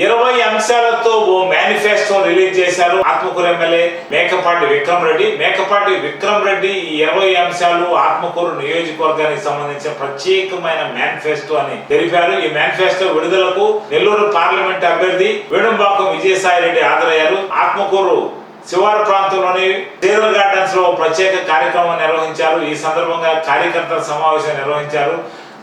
ఇరవై అంశాలతో ఓ manifesto release చేశారు ఆత్మకూరు ఎమ్మెల్యే మేకపాటి విక్రమ్ రెడ్డి మేకపాటి విక్రమ్ రెడ్డి ఈ ఇరవై అంశాలు ఆత్మకూరు నియోజకవర్గానికి సంబంధించిన ప్రత్యేకమైన మేనిఫెస్టో అని తెలిపారు. ఈ మేనిఫెస్టో విడుదలకు నెల్లూరు పార్లమెంట్ అభ్యర్థి వేణుంబాకం విజయసాయి రెడ్డి హాజరయ్యారు. ఆత్మకూరు శివారు ప్రాంతంలోని సేదర్ గార్డెన్స్లో ప్రత్యేక కార్యక్రమం నిర్వహించారు. ఈ సందర్భంగా కార్యకర్తల సమావేశం నిర్వహించారు.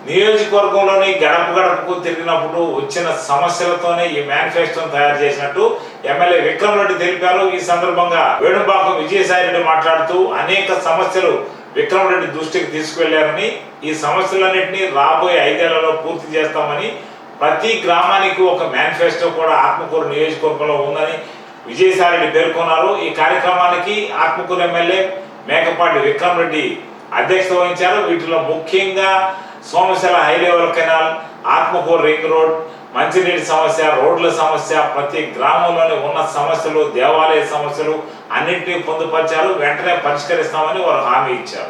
నియోజకవర్గంలోని గడప గడపకు తిరిగినప్పుడు వచ్చిన సమస్యలతోనే ఈ మేనిఫెస్టోను తయారు చేసినట్టు ఎమ్మెల్యే విక్రమ్ రెడ్డి తెలిపారు. ఈ సందర్భంగా వేణుబాకం విజయసాయి రెడ్డి మాట్లాడుతూ అనేక సమస్యలు విక్రమ్ రెడ్డి దృష్టికి తీసుకువెళ్ళారని ఈ సమస్యలన్నింటినీ రాబోయే ఐదేళ్ళలో పూర్తి చేస్తామని ప్రతి గ్రామానికి ఒక మేనిఫెస్టో కూడా ఆత్మకూరు నియోజకవర్గంలో ఉందని విజయసాయి రెడ్డి పేర్కొన్నారు. ఈ కార్యక్రమానికి ఆత్మకూరు ఎమ్మెల్యే మేకపాటి విక్రమ్ రెడ్డి అధ్యక్షత వహించారు. వీటిలో ముఖ్యంగా Somasila high level canal Atmakur ring road మంచినీటి సమస్య రోడ్ల సమస్య ప్రతి గ్రామంలోని ఉన్న సమస్యలు దేవాలయ సమస్యలు అన్నింటినీ పొందుపరిచారు. వెంటనే పరిష్కరిస్తామని వారు హామీ ఇచ్చారు.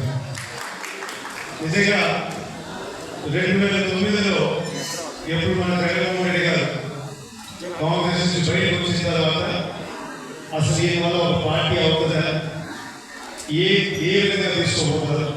నిజంగా రెండు వేల తొమ్మిదిలో ఎప్పుడు మన జగన్మోహన్ రెడ్డి గారు కాంగ్రెస్ నుంచి బయటకు వచ్చిన తర్వాత అసలు దీనివల్ల ఒక పార్టీ అవుతుందా? ఏ ఏ విధంగా తీసుకోబోతుందా